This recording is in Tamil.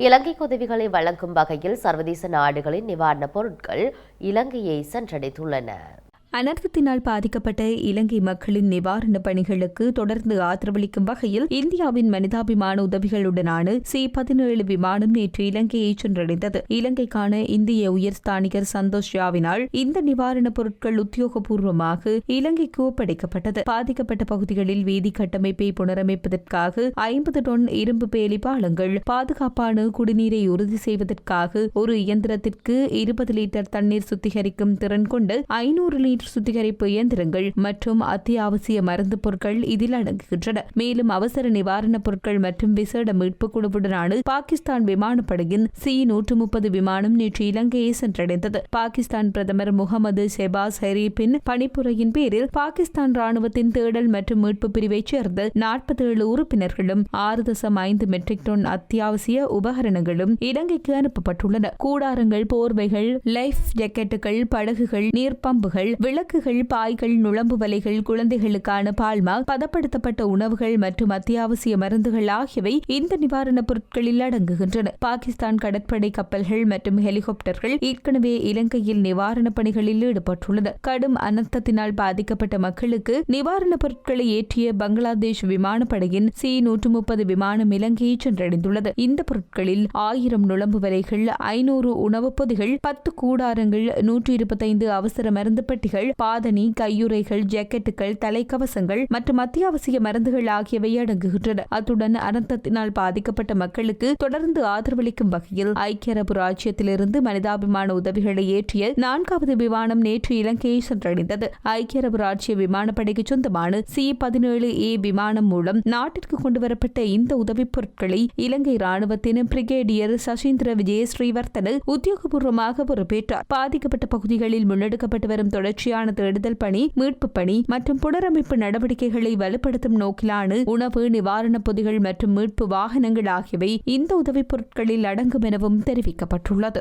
இலங்கைக்கு உதவிகளை வழங்கும் வகையில் சர்வதேச நாடுகளின் நிவாரணப் பொருட்கள் இலங்கையை சென்றடைத்துள்ளன அனர்த்தத்தினால் பாதிக்கப்பட்ட இலங்கை மக்களின் நிவாரணப் பணிகளுக்கு தொடர்ந்து ஆதரவளிக்கும் வகையில் இந்தியாவின் மனிதாபிமான உதவிகளுடனான சி பதினேழு விமானம் நேற்று இலங்கையை சென்றடைந்தது. இலங்கைக்கான இந்திய உயர்ஸ்தானிகர் சந்தோஷ் ஷாவினால் இந்த நிவாரணப் பொருட்கள் உத்தியோகபூர்வமாக இலங்கைக்கு ஒப்படைக்கப்பட்டது. பாதிக்கப்பட்ட பகுதிகளில் வீதி கட்டமைப்பை புனரமைப்பதற்காக ஐம்பது டன் இரும்பு பேலி பாலங்கள் பாதுகாப்பான குடிநீரை உறுதி செய்வதற்காக ஒரு இயந்திரத்திற்கு இருபது லிட்டர் தண்ணீர் சுத்திகரிக்கும் திறன் கொண்டு ஐநூறு லிட்டர் நீர் சுத்திகரிப்பு இயந்திரங்கள் மற்றும் அத்தியாவசிய மருந்து பொருட்கள் இதில் அடங்குகின்றன. மேலும் அவசர நிவாரணப் பொருட்கள் மற்றும் விசேட மீட்பு குழுவுடனான பாகிஸ்தான் விமானப்படையின் சி நூற்று முப்பது விமானம் நேற்று இலங்கையை சென்றடைந்தது. பாகிஸ்தான் பிரதமர் முகமது ஷெபாஸ் ஹரீப்பின் பணிப்புரையின் பேரில் பாகிஸ்தான் ராணுவத்தின் தேடல் மற்றும் மீட்பு பிரிவைச் சேர்ந்த நாற்பத்தி ஏழு உறுப்பினர்களும் ஆறு தசம் ஐந்து மெட்ரிக் டன் அத்தியாவசிய உபகரணங்களும் இலங்கைக்கு அனுப்பப்பட்டுள்ளன. கூடாரங்கள் போர்வைகள் லைஃப் ஜக்கெட்டுகள் படகுகள் நீர்ப்பம்புகள் விளக்குகள் பாய்கள் நுழம்பு வலைகள் குழந்தைகளுக்கான பால்மா பதப்படுத்தப்பட்ட உணவுகள் மற்றும் அத்தியாவசிய மருந்துகள் ஆகியவை இந்த நிவாரணப் பொருட்களில் அடங்குகின்றன. பாகிஸ்தான் கடற்படை கப்பல்கள் மற்றும் ஹெலிகாப்டர்கள் ஏற்கனவே இலங்கையில் நிவாரணப் பணிகளில் ஈடுபட்டுள்ளன கடும் அனர்த்தத்தினால் பாதிக்கப்பட்ட மக்களுக்கு நிவாரணப் பொருட்களை ஏற்றிய பங்களாதேஷ் விமானப்படையின் சி நூற்று முப்பது விமானம் இலங்கையை சென்றடைந்துள்ளது. இந்த பொருட்களில் ஆயிரம் நுழம்பு வலைகள் ஐநூறு உணவுப் பொதிகள் பத்து கூடாரங்கள் நூற்றி இருபத்தைந்து அவசர மருந்து பெட்டிகள் பாதணி கையுறைகள் ஜாக்கெட்டுகள் தலைக்கவசங்கள் மற்றும் அத்தியாவசிய மருந்துகள் ஆகியவை அடங்குகின்றன. அத்துடன் அனர்த்தத்தினால் பாதிக்கப்பட்ட மக்களுக்கு தொடர்ந்து ஆதரவளிக்கும் வகையில் ஐக்கிய அரபு ராஜ்யத்திலிருந்து மனிதாபிமான உதவிகளை ஏற்றிய நான்காவது விமானம் நேற்று இலங்கையை சென்றடைந்தது. ஐக்கிய அரபு ராஜ்ய விமானப்படைக்கு சொந்தமான சி பதினேழு ஏ விமானம் மூலம் நாட்டிற்கு கொண்டுவரப்பட்ட இந்த உதவிப் பொருட்களை இலங்கை ராணுவத்தின் பிரிகேடியர் சசீந்திர விஜய ஸ்ரீவர்த்தன உத்தியோகபூர்வமாக பொறுப்பேற்றார். பாதிக்கப்பட்ட பகுதிகளில் முன்னெடுக்கப்பட்டு வரும் தொடர்ச்சி தொடர்ச்சியான தேடுதல் பணி மீட்பு பணி மற்றும் புனரமைப்பு நடவடிக்கைகளை வலுப்படுத்தும் நோக்கிலான உணவு நிவாரணப் பொதிகள் மற்றும் மீட்பு வாகனங்கள் ஆகியவை இந்த உதவிப் பொருட்களில் அடங்கும் எனவும் தெரிவிக்கப்பட்டுள்ளது.